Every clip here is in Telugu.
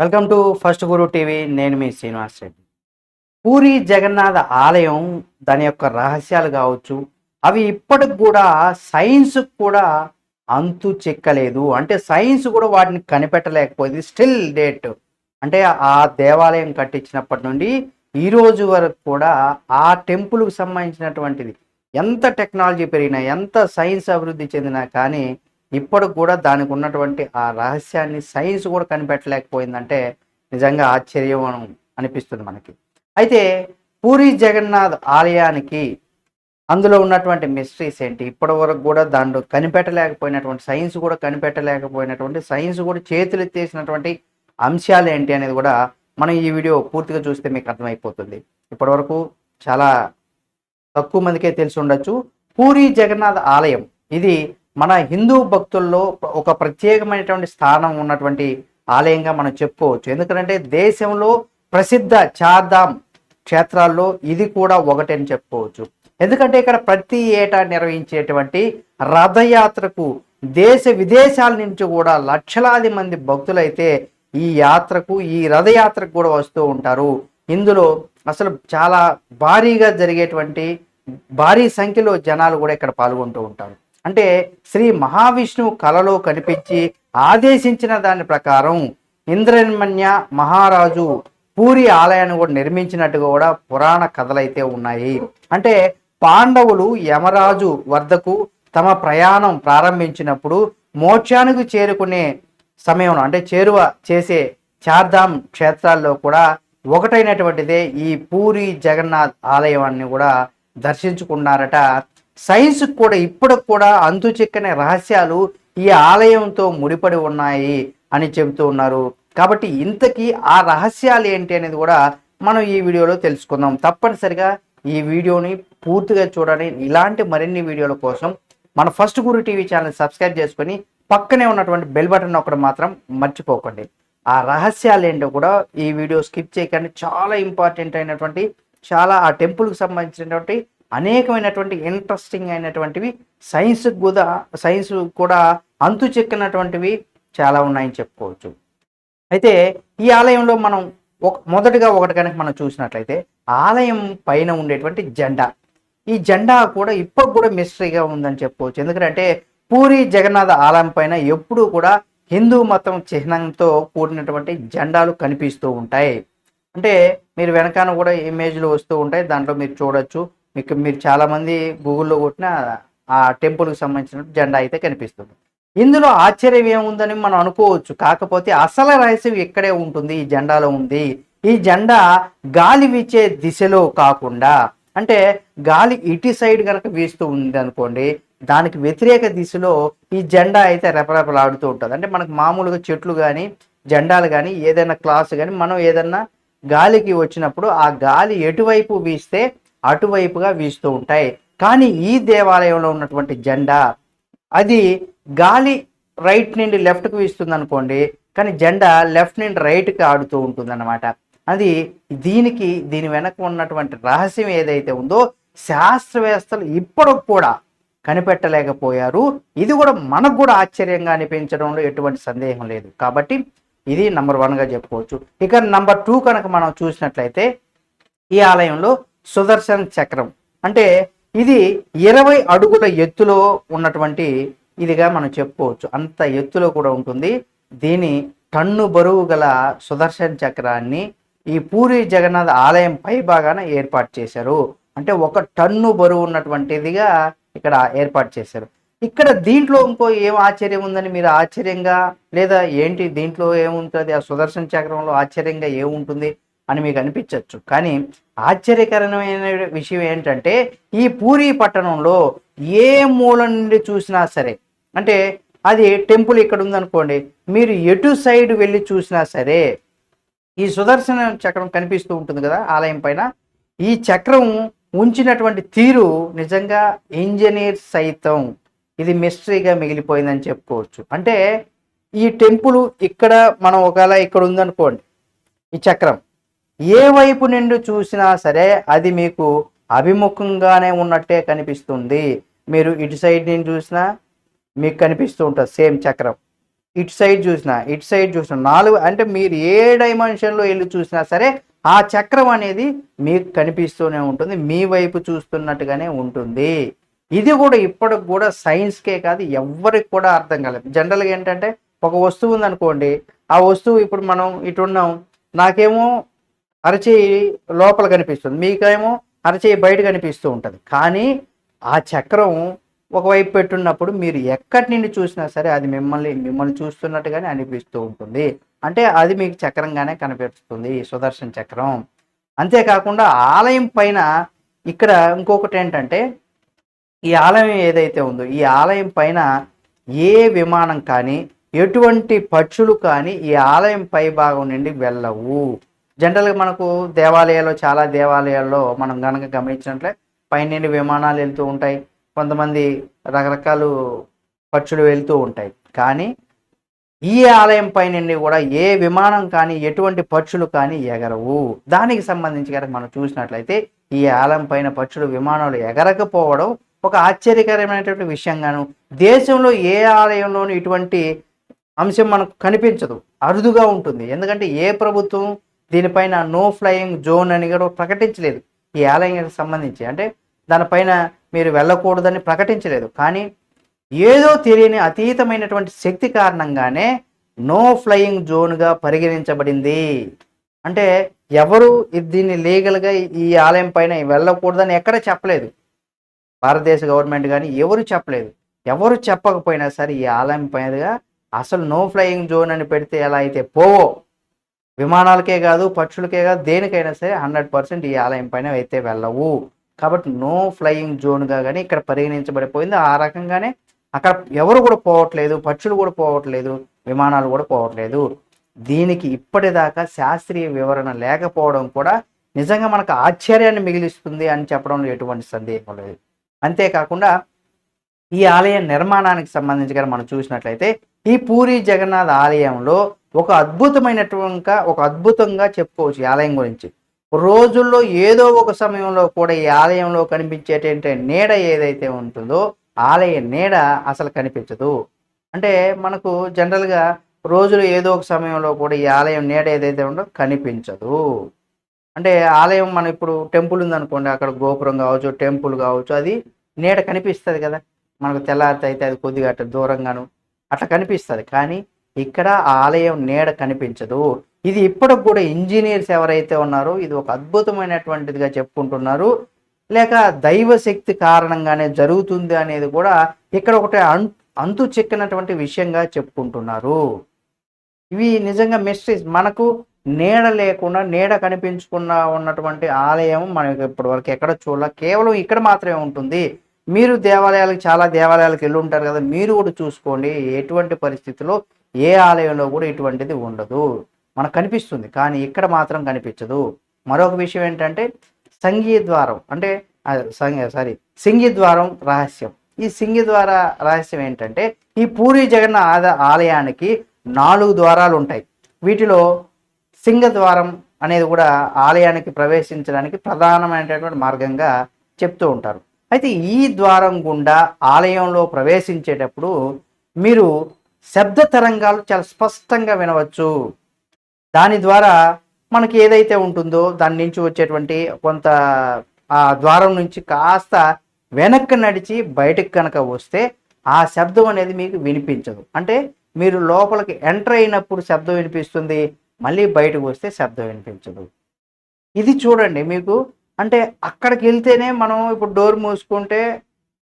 Welcome to first Guru TV. నేను మీ శ్రీనివాస్ రెడ్డి. పూరి జగన్నాథ ఆలయం దాని యొక్క రహస్యాలు కావచ్చు అవి ఇప్పటికి కూడా సైన్స్ కూడా అంతు చెక్కలేదు. అంటే సైన్స్ కూడా వాటిని కనిపెట్టలేకపోయింది స్టిల్ డేట్. అంటే ఆ దేవాలయం కట్టించినప్పటి నుండి ఈ రోజు వరకు కూడా ఆ టెంపుల్కి సంబంధించినటువంటిది. ఎంత టెక్నాలజీ పెరిగినా ఎంత సైన్స్ అభివృద్ధి చెందినా కానీ ఇప్పటికి కూడా దానికి ఉన్నటువంటి ఆ రహస్యాన్ని సైన్స్ కూడా కనిపెట్టలేకపోయిందంటే నిజంగా ఆశ్చర్యం అనిపిస్తుంది మనకి. అయితే పూరి జగన్నాథ్ ఆలయానికి అందులో ఉన్నటువంటి మిస్టరీస్ ఏంటి? ఇప్పటి వరకు కూడా దాంట్లో కనిపెట్టలేకపోయినటువంటి సైన్స్ కూడా కనిపెట్టలేకపోయినటువంటి సైన్స్ కూడా చేతులు ఎత్తేసినటువంటి అంశాలు ఏంటి అనేది కూడా మనం ఈ వీడియో పూర్తిగా చూస్తే మీకు అర్థమైపోతుంది. ఇప్పటివరకు చాలా తక్కువ మందికే తెలిసి ఉండొచ్చు. పూరి జగన్నాథ్ ఆలయం ఇది మన హిందూ భక్తుల్లో ఒక ప్రత్యేకమైనటువంటి స్థానం ఉన్నటువంటి ఆలయంగా మనం చెప్పుకోవచ్చు. ఎందుకంటే దేశంలో ప్రసిద్ధ చార్ధామ్ క్షేత్రాల్లో ఇది కూడా ఒకటి అని చెప్పుకోవచ్చు. ఎందుకంటే ఇక్కడ ప్రతి ఏటా నిర్వహించేటువంటి రథయాత్రకు దేశ విదేశాల నుంచి కూడా లక్షలాది మంది భక్తులైతే ఈ యాత్రకు ఈ రథయాత్రకు కూడా వస్తూ ఉంటారు. ఇందులో అసలు చాలా భారీగా జరిగేటువంటి భారీ సంఖ్యలో జనాలు కూడా ఇక్కడ పాల్గొంటూ ఉంటారు. అంటే శ్రీ మహావిష్ణువు కలలో కనిపించి ఆదేశించిన దాని ప్రకారం ఇంద్రన్మన్య మహారాజు పూరి ఆలయాన్ని కూడా నిర్మించినట్టుగా కూడా పురాణ కథలైతే ఉన్నాయి. అంటే పాండవులు యమరాజు వద్దకు తమ ప్రయాణం ప్రారంభించినప్పుడు మోక్షానికి చేరుకునే సమయంలో అంటే చేరువ చేసే చార్ధామ్ క్షేత్రాల్లో కూడా ఒకటైనటువంటిదే ఈ పూరి జగన్నాథ్ ఆలయాన్ని కూడా దర్శించుకున్నారట సైన్స్ కూడా ఇప్పుడు కూడా అంతు చిక్కని రహస్యాలు ఈ ఆలయంతో ముడిపడి ఉన్నాయి అని చెబుతూ ఉన్నారు. కాబట్టి ఇంతకీ ఆ రహస్యాలు ఏంటి అనేది కూడా మనం ఈ వీడియోలో తెలుసుకుందాం. తప్పనిసరిగా ఈ వీడియోని పూర్తిగా చూడండి. ఇలాంటి మరిన్ని వీడియోల కోసం మన first Guru TV channel subscribe చేసుకొని పక్కనే ఉన్నటువంటి బెల్ బటన్ ఒకటి మాత్రం మర్చిపోకండి. ఆ రహస్యాలు ఏంటో కూడా ఈ వీడియో స్కిప్ చేయకండి. చాలా ఇంపార్టెంట్ అయినటువంటి చాలా ఆ టెంపుల్కి సంబంధించినటువంటి అనేకమైనటువంటి ఇంట్రెస్టింగ్ అయినటువంటివి. సైన్స్ కూడా సైన్స్ కూడా అంతు చెక్కినటువంటివి చాలా ఉన్నాయని చెప్పుకోవచ్చు. అయితే ఈ ఆలయంలో మనం ఒక మొదటిగా ఒకటి కనుక మనం చూసినట్లయితే ఆలయం పైన ఉండేటువంటి జెండా. ఈ జెండా కూడా ఇప్పుడు కూడా మిస్టరీగా ఉందని చెప్పుకోవచ్చు. ఎందుకంటే పూరి జగన్నాథ ఆలయం పైన ఎప్పుడూ కూడా హిందూ మతం చిహ్నంతో కూడినటువంటి జెండాలు కనిపిస్తూ ఉంటాయి. అంటే మీరు వెనకాన కూడా ఇమేజ్లు వస్తూ ఉంటాయి. దాంట్లో మీరు చూడొచ్చు. మీకు మీరు చాలామంది గూగుల్లో కొట్టిన ఆ టెంపుల్కి సంబంధించిన జెండా అయితే కనిపిస్తుంది. ఇందులో ఆశ్చర్యం ఏముందని మనం అనుకోవచ్చు. కాకపోతే అసలు రహస్యం ఇక్కడే ఉంటుంది ఈ జెండాలో ఉంది. ఈ జెండా గాలి వీచే దిశలో కాకుండా అంటే గాలి ఇటు సైడ్ కనుక వీస్తూ ఉంది అనుకోండి దానికి వ్యతిరేక దిశలో ఈ జెండా అయితే రెపరెపలాడుతూ ఉంటుంది. అంటే మనకు మామూలుగా చెట్లు కానీ జెండాలు కానీ ఏదైనా క్లాస్ కానీ మనం ఏదైనా గాలికి వచ్చినప్పుడు ఆ గాలి ఎటువైపు వీస్తే అటువైపుగా వీస్తూ ఉంటాయి. కానీ ఈ దేవాలయంలో ఉన్నటువంటి జెండా అది గాలి రైట్ నుండి లెఫ్ట్కి వీస్తుంది అనుకోండి కానీ జెండా లెఫ్ట్ నుండి రైట్కి ఆడుతూ ఉంటుంది అనమాట అది దీనికి దీని వెనక ఉన్నటువంటి రహస్యం ఏదైతే ఉందో శాస్త్రవేత్తలు ఇప్పటికి కూడా కనిపెట్టలేకపోయారు. ఇది కూడా మనకు కూడా ఆశ్చర్యంగా అనిపించడంలో ఎటువంటి సందేహం లేదు. కాబట్టి ఇది నంబర్ వన్గా చెప్పుకోవచ్చు. ఇక నంబర్ టూ కనుక మనం చూసినట్లయితే ఈ ఆలయంలో సుదర్శన చక్రం. అంటే ఇది ఇరవై అడుగుల ఎత్తులో ఉన్నటువంటి ఇదిగా మనం చెప్పుకోవచ్చు. అంత ఎత్తులో కూడా ఉంటుంది. దీని టన్ను బరువు గల సుదర్శన చక్రాన్ని ఈ పూరి జగన్నాథ్ ఆలయం పై భాగాన ఏర్పాటు చేశారు. అంటే ఒక టన్ను బరువు ఉన్నటువంటిదిగా ఇక్కడ ఏర్పాటు చేశారు. ఇక్కడ దీంట్లో ఇంకో ఏం ఆశ్చర్యం ఉందని మీరు ఆశ్చర్యంగా లేదా ఏంటి దీంట్లో ఏముంటుంది? ఆ సుదర్శన చక్రంలో ఆశ్చర్యంగా ఏముంటుంది? అని మీకు అనిపించవచ్చు కానీ ఆశ్చర్యకరమైన విషయం ఏంటంటే ఈ పూరి పట్టణంలో ఏ మూల నుండి చూసినా సరే అంటే అది టెంపుల్ ఇక్కడ ఉందనుకోండి మీరు ఎటు సైడ్ వెళ్ళి చూసినా సరే ఈ సుదర్శన చక్రం కనిపిస్తూ ఉంటుంది కదా ఆలయం పైన. ఈ చక్రం ఉంచినటువంటి తీరు నిజంగా ఇంజనీర్ సైతం. ఇది మిస్టరీగా మిగిలిపోయిందని చెప్పుకోవచ్చు. అంటే ఈ టెంపుల్ ఇక్కడ మనం ఒకవేళ ఇక్కడ ఉందనుకోండి ఈ చక్రం. ఏ వైపు నుండి చూసినా సరే అది మీకు అభిముఖంగానే ఉన్నట్టే కనిపిస్తుంది. మీరు ఇటు సైడ్ నుండి చూసినా మీకు కనిపిస్తూ ఉంటుంది సేమ్ చక్రం. ఇటు సైడ్ చూసినా ఇటు సైడ్ చూసినా నాలుగు అంటే మీరు ఏ డైమెన్షన్లో వెళ్ళి చూసినా సరే ఆ చక్రం అనేది మీకు కనిపిస్తూనే ఉంటుంది. మీ వైపు చూస్తున్నట్టుగానే ఉంటుంది. ఇది కూడా ఇప్పటికి కూడా సైన్స్కే కాదు ఎవ్వరికి కూడా అర్థం కాలేదు. జనరల్గా ఏంటంటే ఒక వస్తువు ఉందనుకోండి ఆ వస్తువు ఇప్పుడు మనం ఇటు ఉన్నాం నాకేమో అరచేయి లోపల కనిపిస్తుంది. మీకేమో అరచేయి బయట కనిపిస్తూ ఉంటుంది. కానీ ఆ చక్రం ఒకవైపు పెట్టున్నప్పుడు మీరు ఎక్కడి నుండి చూసినా సరే అది మిమ్మల్ని మిమ్మల్ని చూస్తున్నట్టుగానే అనిపిస్తూ ఉంటుంది. అంటే అది మీకు చక్రంగానే కనిపిస్తుంది సుదర్శన చక్రం. అంతేకాకుండా ఆలయం పైన ఇక్కడ ఇంకొకటి ఏంటంటే ఈ ఆలయం ఏదైతే ఉందో ఈ ఆలయం పైన ఏ విమానం కానీ ఎటువంటి పక్షులు కానీ ఈ ఆలయం పై భాగం నుండి వెళ్ళవు. జనరల్గా మనకు దేవాలయాల్లో చాలా దేవాలయాల్లో మనం గనక గమనించినట్లే పైనుండి విమానాలు వెళ్తూ ఉంటాయి. కొంతమంది రకరకాలు పక్షులు వెళ్తూ ఉంటాయి. కానీ ఈ ఆలయం పైన కూడా ఏ విమానం కానీ ఎటువంటి పక్షులు కానీ ఎగరవు. దానికి సంబంధించి కనుక మనం చూసినట్లయితే ఈ ఆలయం పైన పక్షులు విమానాలు ఎగరకపోవడం ఒక ఆశ్చర్యకరమైనటువంటి విషయంగాను దేశంలో ఏ ఆలయంలోనూ ఇటువంటి అంశం మనకు కనిపించదు. అరుదుగా ఉంటుంది. ఎందుకంటే ఏ ప్రభుత్వం దీనిపైన నో ఫ్లయింగ్ జోన్ అని కూడా ప్రకటించలేదు. ఈ ఆలయానికి సంబంధించి. అంటే దానిపైన మీరు వెళ్ళకూడదని ప్రకటించలేదు. కానీ ఏదో తెలియని అతీతమైనటువంటి శక్తి కారణంగానే నో ఫ్లయింగ్ జోన్గా పరిగణించబడింది. అంటే ఎవరు దీన్ని లీగల్గా ఈ ఆలయం పైన వెళ్ళకూడదని ఎక్కడ చెప్పలేదు. భారతదేశ గవర్నమెంట్ కానీ ఎవరు చెప్పలేదు. ఎవరు చెప్పకపోయినా సరే ఈ ఆలయం పైనగా అసలు నో ఫ్లయింగ్ జోన్ అని పెడితే ఎలా అయితే పోవో విమానాలకే కాదు పక్షులకే కాదు దేనికైనా సరే హండ్రెడ్ పర్సెంట్ ఈ ఆలయం పైన అయితే వెళ్ళవు. కాబట్టి నో ఫ్లయింగ్ జోన్గా కానీ ఇక్కడ పరిగణించబడిపోయింది. ఆ రకంగానే అక్కడ ఎవరు కూడా పోవట్లేదు పక్షులు కూడా పోవట్లేదు విమానాలు కూడా పోవట్లేదు. దీనికి ఇప్పటిదాకా శాస్త్రీయ వివరణ లేకపోవడం కూడా నిజంగా మనకు ఆశ్చర్యాన్ని మిగిలిస్తుంది అని చెప్పడంలో ఎటువంటి సందేహం లేదు. అంతేకాకుండా ఈ ఆలయ నిర్మాణానికి సంబంధించి కానీ మనం చూసినట్లయితే ఈ పూరి జగన్నాథ్ ఆలయంలో ఒక అద్భుతమైనటువంటి ఒక అద్భుతంగా చెప్పుకోవచ్చు ఈ ఆలయం గురించి. రోజుల్లో ఏదో ఒక సమయంలో కూడా ఈ ఆలయంలో కనిపించేటంటే నీడ ఏదైతే ఉంటుందో ఆలయ నీడ అసలు కనిపించదు. అంటే మనకు జనరల్గా రోజులు ఏదో ఒక సమయంలో కూడా ఈ ఆలయం నీడ ఏదైతే ఉందో కనిపించదు. అంటే ఆలయం మన ఇప్పుడు టెంపుల్ ఉందనుకోండి అక్కడ గోపురం కావచ్చు టెంపుల్ కావచ్చు అది నీడ కనిపిస్తుంది కదా. మనకు తెల్లారితే అయితే అది కొద్దిగా అట్లా దూరంగాను అట్లా కనిపిస్తుంది. కానీ ఇక్కడ ఆలయం నీడ కనిపించదు. ఇది ఇప్పటికి కూడా ఇంజనీర్స్ ఎవరైతే ఉన్నారో ఇది ఒక అద్భుతమైనటువంటిదిగా చెప్పుకుంటున్నారు. లేక దైవశక్తి కారణంగానే జరుగుతుంది అనేది కూడా ఇక్కడ ఒకటి అం- అంతు చిక్కినటువంటి విషయంగా చెప్పుకుంటున్నారు. ఇవి నిజంగా మిస్టరీస్ మనకు నీడ లేకుండా నీడ కనిపించకుండా ఉన్నటువంటి ఆలయం మనకి ఇప్పటి వరకు ఎక్కడ చూడాల. కేవలం ఇక్కడ మాత్రమే ఉంటుంది. మీరు దేవాలయాలకు చాలా దేవాలయాలకు వెళ్ళి ఉంటారు కదా మీరు కూడా చూసుకోండి. ఎటువంటి పరిస్థితిలో ఏ ఆలయంలో కూడా ఇటువంటిది ఉండదు. మనకు కనిపిస్తుంది కానీ ఇక్కడ మాత్రం కనిపించదు. మరొక విషయం ఏంటంటే సంగీత ద్వారం అంటే సారీ సింగి ద్వారం రహస్యం. ఈ సింగి ద్వార రహస్యం ఏంటంటే ఈ పూరి జగన్నాథ ఆలయానికి నాలుగు ద్వారాలు ఉంటాయి. వీటిలో సింగద్వారం అనేది కూడా ఆలయానికి ప్రవేశించడానికి ప్రధానమైనటువంటి మార్గంగా చెప్తూ ఉంటారు. అయితే ఈ ద్వారం గుండా ఆలయంలో ప్రవేశించేటప్పుడు మీరు శబ్ద తరంగాలు చాలా స్పష్టంగా వినవచ్చు. దాని ద్వారా మనకి ఏదైతే ఉంటుందో దాని నుంచి వచ్చేటువంటి కొంత ఆ ద్వారం నుంచి కాస్త వెనక్కి నడిచి బయటకు కనుక వస్తే ఆ శబ్దం అనేది మీకు వినిపించదు. అంటే మీరు లోపలికి ఎంటర్ అయినప్పుడు శబ్దం వినిపిస్తుంది మళ్ళీ బయటకు వస్తే శబ్దం వినిపించదు. ఇది చూడండి మీకు అంటే అక్కడికి వెళ్తేనే మనం ఇప్పుడు డోర్ మూసుకుంటే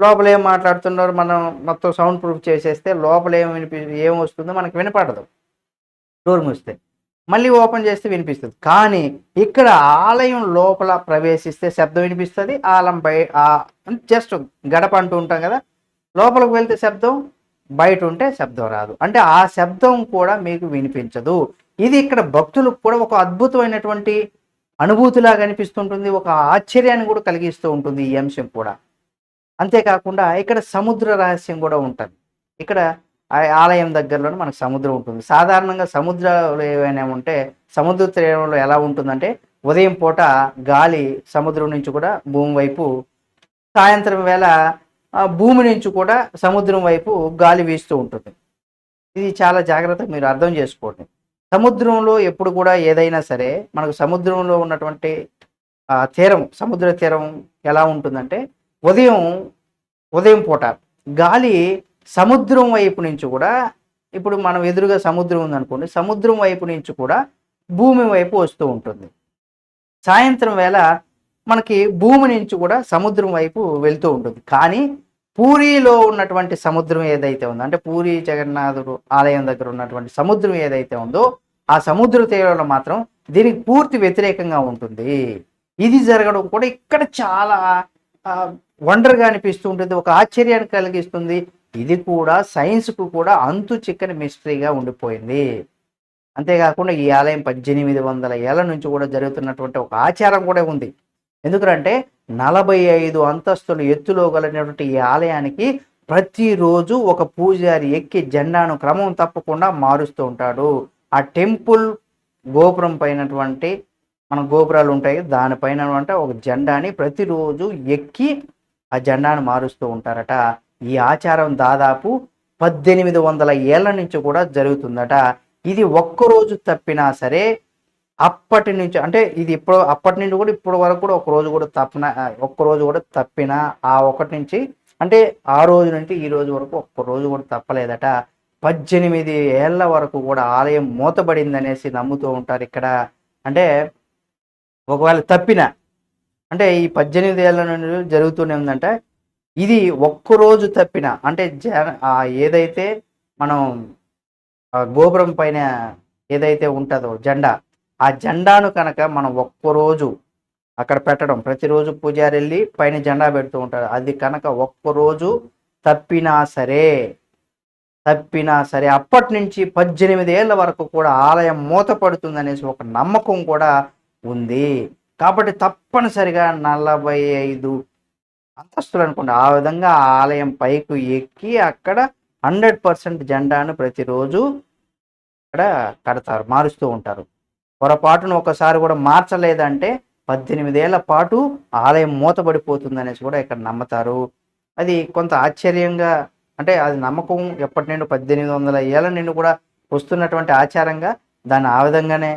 లోపల ఏం మాట్లాడుతున్నారు మనం మొత్తం సౌండ్ ప్రూఫ్ చేసేస్తే లోపల ఏం వినిపి ఏం వస్తుందో మనకు వినపడదు. డోర్ మూస్తే. మళ్ళీ ఓపెన్ చేస్తే వినిపిస్తుంది. కానీ ఇక్కడ ఆలయం లోపల ప్రవేశిస్తే శబ్దం వినిపిస్తుంది ఆలయం బయ జస్ట్ గడప అంటూ ఉంటాం కదా లోపలికి వెళ్తే శబ్దం బయట ఉంటే శబ్దం రాదు. అంటే ఆ శబ్దం కూడా మీకు వినిపించదు. ఇది ఇక్కడ భక్తులకు కూడా ఒక అద్భుతమైనటువంటి అనుభూతిలాగా అనిపిస్తుంటుంది ఒక ఆశ్చర్యాన్ని కూడా కలిగిస్తూ ఉంటుంది ఈ అంశం కూడా. అంతేకాకుండా ఇక్కడ సముద్ర రహస్యం కూడా ఉంటుంది. ఇక్కడ ఆ ఆలయం దగ్గరలోనే మనకు సముద్రం ఉంటుంది. సాధారణంగా సముద్రాలు ఏవైనా ఉంటే సముద్ర తీరంలో ఎలా ఉంటుందంటే ఉదయం పూట గాలి సముద్రం నుంచి కూడా భూమి వైపు సాయంత్రం వేళ భూమి నుంచి కూడా సముద్రం వైపు గాలి వీస్తూ ఉంటుంది. ఇది చాలా జాగ్రత్తగా మీరు అర్థం చేసుకోండి. సముద్రంలో ఎప్పుడు కూడా ఏదైనా సరే మనకు సముద్రంలో ఉన్నటువంటి తీరం సముద్ర తీరం ఎలా ఉంటుందంటే ఉదయం ఉదయం పూట. గాలి సముద్రం వైపు నుంచి కూడా ఇప్పుడు మనం ఎదురుగా సముద్రం ఉందనుకోండి సముద్రం వైపు నుంచి కూడా భూమి వైపు వస్తూ ఉంటుంది. సాయంత్రం వేళ మనకి భూమి నుంచి కూడా సముద్రం వైపు వెళ్తూ ఉంటుంది. కానీ పూరిలో ఉన్నటువంటి సముద్రం ఏదైతే ఉందో అంటే పూరి జగన్నాథుడు ఆలయం దగ్గర ఉన్నటువంటి సముద్రం ఏదైతే ఉందో ఆ సముద్ర తీరంలో మాత్రం దీనికి పూర్తి వ్యతిరేకంగా ఉంటుంది. ఇది జరగడం కూడా ఇక్కడ చాలా వండర్గా అనిపిస్తూ ఉంటుంది ఒక ఆశ్చర్యాన్ని కలిగిస్తుంది. ఇది కూడా సైన్స్కు కూడా అంతు చిక్కని మిస్టరీగా ఉండిపోయింది. అంతేకాకుండా ఈ ఆలయం పద్దెనిమిది వందల ఏళ్ళ నుంచి కూడా జరుగుతున్నటువంటి ఒక ఆచారం కూడా ఉంది. ఎందుకంటే నలభై ఐదు అంతస్తులు ఎత్తులో కలిగినటువంటి ఈ ఆలయానికి ప్రతిరోజు ఒక పూజారి ఎక్కి జెండాను క్రమం తప్పకుండా మారుస్తూ ఉంటాడు. ఆ టెంపుల్ గోపురం పైనటువంటి మన గోపురాలు ఉంటాయి దానిపైన అంటే ఒక జెండాని ప్రతిరోజు ఎక్కి ఆ జెండాను మారుస్తూ ఉంటారట. ఈ ఆచారం దాదాపు పద్దెనిమిది వందల ఏళ్ళ నుంచి కూడా జరుగుతుందట. ఇది ఒక్కరోజు తప్పినా సరే అప్పటి నుంచి అంటే ఇది ఇప్పుడు అప్పటి నుండి కూడా ఇప్పటి వరకు కూడా ఒక రోజు కూడా తప్పిన ఒక్క రోజు కూడా తప్పిన ఆ ఒకటి నుంచి అంటే ఆ రోజు నుండి ఈ రోజు వరకు ఒక్క రోజు కూడా తప్పలేదట. పద్దెనిమిది ఏళ్ళ వరకు కూడా ఆలయం మూతబడింది అనేసి నమ్ముతూ ఉంటారు ఇక్కడ. అంటే ఒకవేళ తప్పిన అంటే ఈ పద్దెనిమిది ఏళ్ళ నుండి జరుగుతూనే ఉందంటే ఇది ఒక్కరోజు తప్పిన అంటే జ ఆ ఏదైతే మనం గోపురం పైన ఏదైతే ఉంటుందో జెండా ఆ జెండాను కనుక మనం ఒక్కరోజు అక్కడ పెట్టడం. ప్రతిరోజు పూజారి వెళ్ళి పైన జెండా పెడుతూ ఉంటారు. అది కనుక ఒక్కరోజు తప్పినా సరే తప్పినా సరే అప్పటి నుంచి పద్దెనిమిది ఏళ్ళ వరకు కూడా ఆలయం మూతపడుతుంది అనేసి ఒక నమ్మకం కూడా ఉంది. కాబట్టి తప్పనిసరిగా నలభై ఐదు అంతస్తులు అనుకోండి. ఆ విధంగా ఆ ఆలయం పైకి ఎక్కి అక్కడ హండ్రెడ్ పర్సెంట్ జెండాను ప్రతిరోజు అక్కడ కడతారు మారుస్తూ ఉంటారు. పొరపాటును ఒకసారి కూడా మార్చలేదంటే పద్దెనిమిదేళ్ళ పాటు ఆలయం మూతబడిపోతుంది అనేసి కూడా ఇక్కడ నమ్ముతారు. అది కొంత ఆశ్చర్యంగా అంటే అది నమ్మకం ఎప్పటి నుండి పద్దెనిమిది వందల ఏళ్ళ నుండి కూడా వస్తున్నటువంటి ఆచారంగా దాన్ని ఆ విధంగానే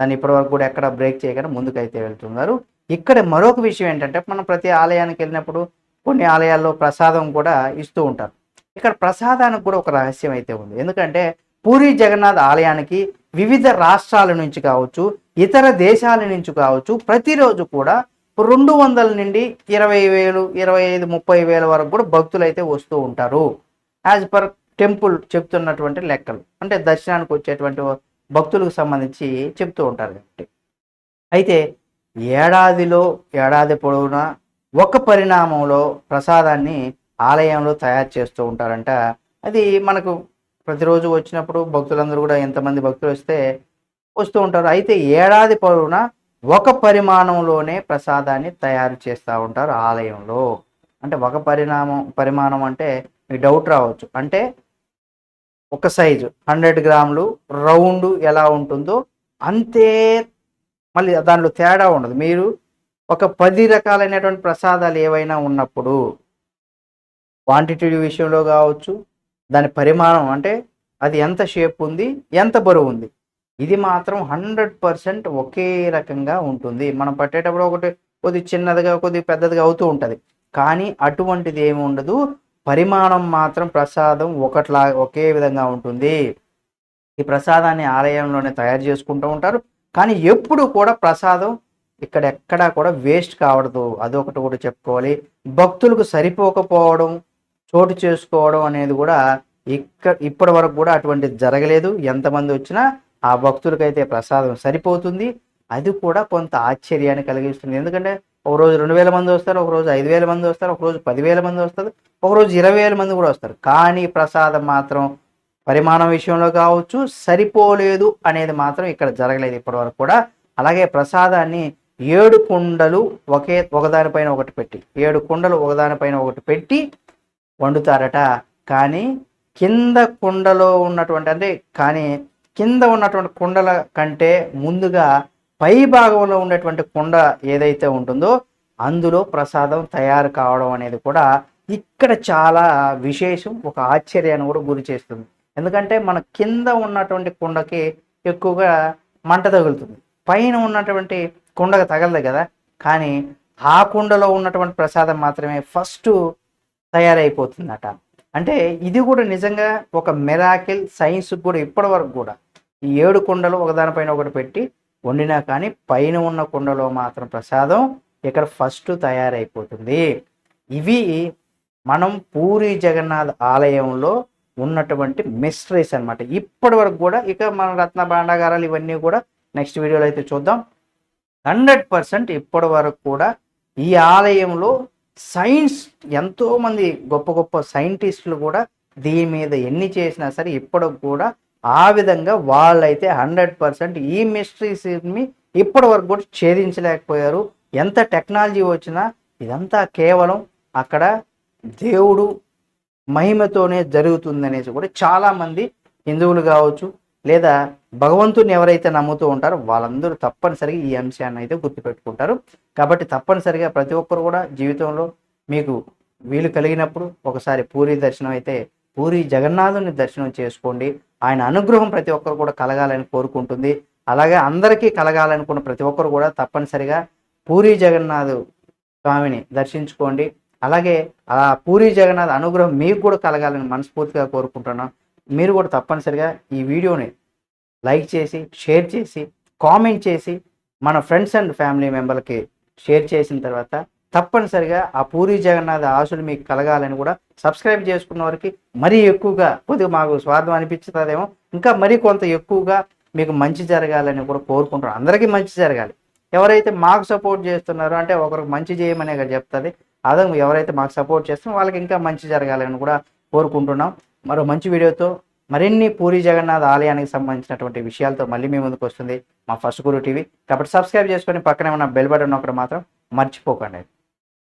దాన్ని ఇప్పటివరకు కూడా ఎక్కడ బ్రేక్ చేయకుండా ముందుకైతే వెళ్తున్నారు. ఇక్కడ మరొక విషయం ఏంటంటే మనం ప్రతి ఆలయానికి వెళ్ళినప్పుడు కొన్ని ఆలయాల్లో ప్రసాదం కూడా ఇస్తూ ఉంటారు. ఇక్కడ ప్రసాదానికి కూడా ఒక రహస్యం అయితే ఉంది. ఎందుకంటే పూరి జగన్నాథ్ ఆలయానికి వివిధ రాష్ట్రాల నుంచి కావచ్చు ఇతర దేశాల నుంచి కావచ్చు ప్రతిరోజు కూడా రెండు వందల నుండి ఇరవై వేలు ఇరవై ఐదు ముప్పై వేల వరకు కూడా భక్తులు అయితే వస్తూ ఉంటారు. యాజ్ పర్ టెంపుల్ చెప్తున్నటువంటి లెక్కలు. అంటే దర్శనానికి వచ్చేటువంటి భక్తులకు సంబంధించి చెప్తూ ఉంటారు కాబట్టి. అయితే ఏడాదిలో ఏడాది పొడవునా ఒక పరిణామంలో ప్రసాదాన్ని ఆలయంలో తయారు చేస్తూ ఉంటారంట. అది మనకు ప్రతిరోజు వచ్చినప్పుడు భక్తులందరూ కూడా ఎంతమంది భక్తులు వస్తే వస్తూ ఉంటారు. అయితే ఏడాది పొడవునా ఒక పరిమాణంలోనే ప్రసాదాన్ని తయారు చేస్తూ ఉంటారు ఆలయంలో. అంటే ఒక పరిణామం పరిమాణం అంటే మీకు డౌట్ రావచ్చు. అంటే ఒక సైజు. హండ్రెడ్ గ్రాములు రౌండ్ ఎలా ఉంటుందో అంతే మళ్ళీ దాంట్లో తేడా ఉండదు. మీరు ఒక పది రకాలైనటువంటి ప్రసాదాలు ఏవైనా ఉన్నప్పుడు క్వాంటిటీ విషయంలో కావచ్చు దాని పరిమాణం అంటే అది ఎంత షేప్ ఉంది ఎంత బరువు ఉంది. ఇది మాత్రం హండ్రెడ్ పర్సెంట్ ఒకే రకంగా ఉంటుంది. మనం పట్టేటప్పుడు ఒకటి కొద్ది చిన్నదిగా కొద్ది పెద్దదిగా అవుతూ ఉంటుంది. కానీ అటువంటిది ఏమి ఉండదు. పరిమాణం మాత్రం ప్రసాదం ఒకట్లా ఒకే విధంగా ఉంటుంది. ఈ ప్రసాదాన్ని ఆలయంలోనే తయారు చేసుకుంటూ ఉంటారు. కానీ ఎప్పుడు కూడా ప్రసాదం ఇక్కడ ఎక్కడా కూడా వేస్ట్ కావడదు. అదొకటి కూడా చెప్పుకోవాలి. భక్తులకు సరిపోకపోవడం చోటు చేసుకోవడం అనేది కూడా ఇక్కడ ఇప్పటి వరకు కూడా అటువంటిది జరగలేదు. ఎంతమంది వచ్చినా ఆ భక్తులకైతే ప్రసాదం సరిపోతుంది. అది కూడా కొంత ఆశ్చర్యాన్ని కలిగిస్తుంది. ఎందుకంటే ఒక రోజు రెండు వేల మంది వస్తారు ఒక రోజు ఐదు వేల మంది వస్తారు ఒక రోజు పదివేల మంది వస్తారు ఒక రోజు ఇరవై వేల మంది కూడా వస్తారు. కానీ ప్రసాదం మాత్రం పరిమాణం విషయంలో కావచ్చు సరిపోలేదు అనేది మాత్రం ఇక్కడ జరగలేదు ఇప్పటివరకు కూడా. అలాగే ప్రసాదాన్ని ఏడు కుండలు ఒకే ఒకదానిపైన ఒకటి పెట్టి ఏడు కుండలు ఒకదానిపైన ఒకటి పెట్టి వండుతారట. కానీ కింద కుండలో ఉన్నటువంటి అంటే కానీ కింద ఉన్నటువంటి కుండల కంటే ముందుగా పై భాగంలో ఉండేటువంటి కుండ ఏదైతే ఉంటుందో అందులో ప్రసాదం తయారు కావడం అనేది కూడా ఇక్కడ చాలా విశేషం ఒక ఆశ్చర్యాన్ని కూడా గురి చేస్తుంది. ఎందుకంటే మన కింద ఉన్నటువంటి కుండకి ఎక్కువగా మంట తగులుతుంది. పైన ఉన్నటువంటి కుండకు తగలదు కదా. కానీ ఆ కుండలో ఉన్నటువంటి ప్రసాదం మాత్రమే ఫస్ట్ తయారైపోతుందట. అంటే ఇది కూడా నిజంగా ఒక మెరాకిల్ సైన్స్ కూడా ఇప్పటి వరకు కూడా. ఈ ఏడు కుండలు ఒకదానిపైన ఒకటి పెట్టి వండినా కానీ పైన ఉన్న కుండలో మాత్రం ప్రసాదం ఇక్కడ ఫస్ట్ తయారైపోతుంది. ఇవి మనం పూరి జగన్నాథ్ ఆలయంలో ఉన్నటువంటి మిస్టరీస్ అనమాట ఇప్పటి వరకు కూడా ఇక మన రత్న భాండాగారాలు ఇవన్నీ కూడా నెక్స్ట్ వీడియోలో అయితే చూద్దాం. హండ్రెడ్ పర్సెంట్ ఇప్పటి వరకు కూడా ఈ ఆలయంలో సైన్స్ ఎంతోమంది గొప్ప గొప్ప సైంటిస్టులు కూడా దీని మీద ఎన్ని చేసినా సరే ఇప్పటికి కూడా ఆ విధంగా వాళ్ళైతే హండ్రెడ్ పర్సెంట్ ఈ మిస్టరీస్ని ఇప్పటి వరకు కూడా ఛేదించలేకపోయారు. ఎంత టెక్నాలజీ వచ్చినా ఇదంతా కేవలం అక్కడ దేవుడు మహిమతోనే జరుగుతుందనేసి కూడా చాలామంది హిందువులు కావచ్చు లేదా భగవంతుని ఎవరైతే నమ్ముతూ ఉంటారో వాళ్ళందరూ తప్పనిసరిగా ఈ అంశాన్ని అయితే గుర్తుపెట్టుకుంటారు. కాబట్టి తప్పనిసరిగా ప్రతి ఒక్కరు కూడా జీవితంలో మీకు వీలు కలిగినప్పుడు ఒకసారి పూరి దర్శనం అయితే పూరి జగన్నాథుని దర్శనం చేసుకోండి. ఆయన అనుగ్రహం ప్రతి ఒక్కరు కూడా కలగాలని కోరుకుంటుంది. అలాగే అందరికీ కలగాలనుకున్న ప్రతి ఒక్కరు కూడా తప్పనిసరిగా పూరి జగన్నాథ్ స్వామిని దర్శించుకోండి. అలాగే ఆ పూరి జగన్నాథ్ అనుగ్రహం మీకు కూడా కలగాలని మనస్ఫూర్తిగా కోరుకుంటున్నాం మీరు కూడా తప్పనిసరిగా ఈ వీడియోని లైక్ చేసి షేర్ చేసి కామెంట్ చేసి మన ఫ్రెండ్స్ అండ్ ఫ్యామిలీ మెంబర్లకి షేర్ చేసిన తర్వాత తప్పనిసరిగా ఆ పూరి జగన్నాథ్ ఆశలు మీకు కలగాలని కూడా సబ్స్క్రైబ్ చేసుకున్న వారికి మరీ ఎక్కువగా కొద్దిగా మాకు స్వార్థం అనిపించుతుందేమో. ఇంకా మరీ కొంత ఎక్కువగా మీకు మంచి జరగాలని కూడా కోరుకుంటున్నాం. అందరికీ మంచి జరగాలి. ఎవరైతే మాకు సపోర్ట్ చేస్తున్నారో అంటే ఒకరికి మంచి చేయమనే కదా చెప్తుంది. అదే ఎవరైతే మాకు సపోర్ట్ చేస్తున్నారో వాళ్ళకి ఇంకా మంచి జరగాలని కూడా కోరుకుంటున్నాం. మరో మంచి వీడియోతో మరిన్ని పూరి జగన్నాథ్ ఆలయానికి సంబంధించినటువంటి విషయాలతో మళ్ళీ మీ ముందుకు వస్తుంది మా ఫస్ట్ గురు టీవీ. కాబట్టి సబ్స్క్రైబ్ చేసుకొని పక్కనే ఉన్న బెల్ బటన్ ఒకటి మాత్రం మర్చిపోకండి.